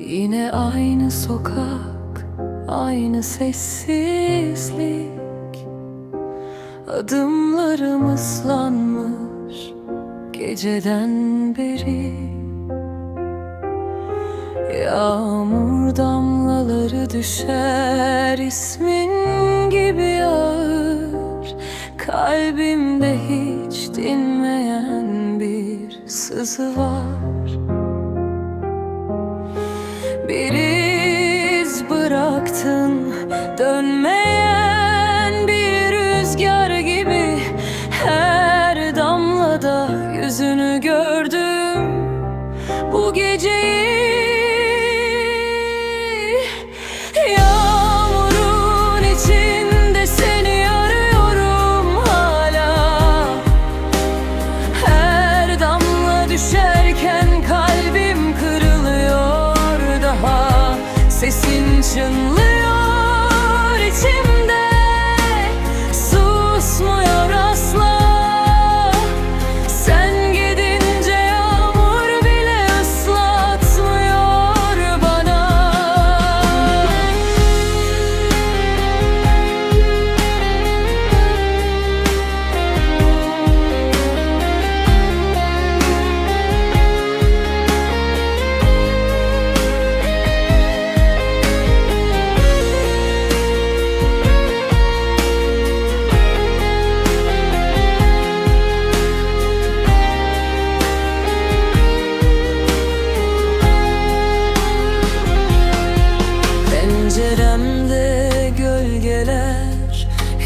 Yine aynı sokak, aynı sessizlik. Adımlarım ıslanmış geceden beri. Yağmur damlaları düşer ismin gibi ağır. Kalbimde hiç dinmeyen bir sızı var Bir iz bıraktın. Dönmeyen bir rüzgar gibi Her damlada yüzünü gördüm. Bu geceyi Sesin çınlıyor içimde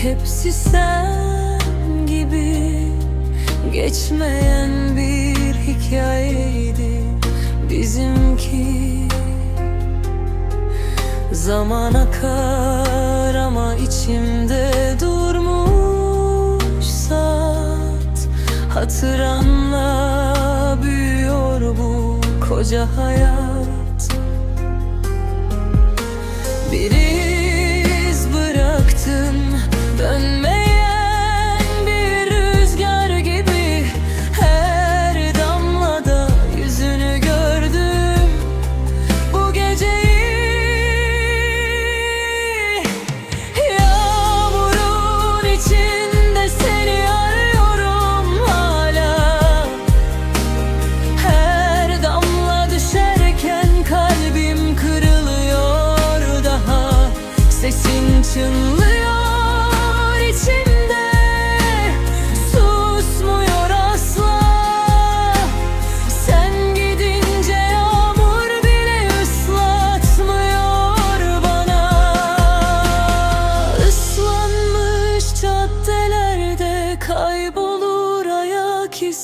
Hepsi sen gibi Geçmeyen bir hikayeydi Bizimki. Zaman akar ama içimde durmuş saat. Hatıranla büyüyor bu koca hayat. Bir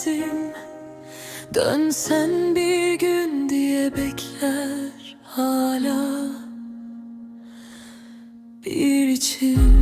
izim Dönsen bir gün diye bekler hala. Bir içim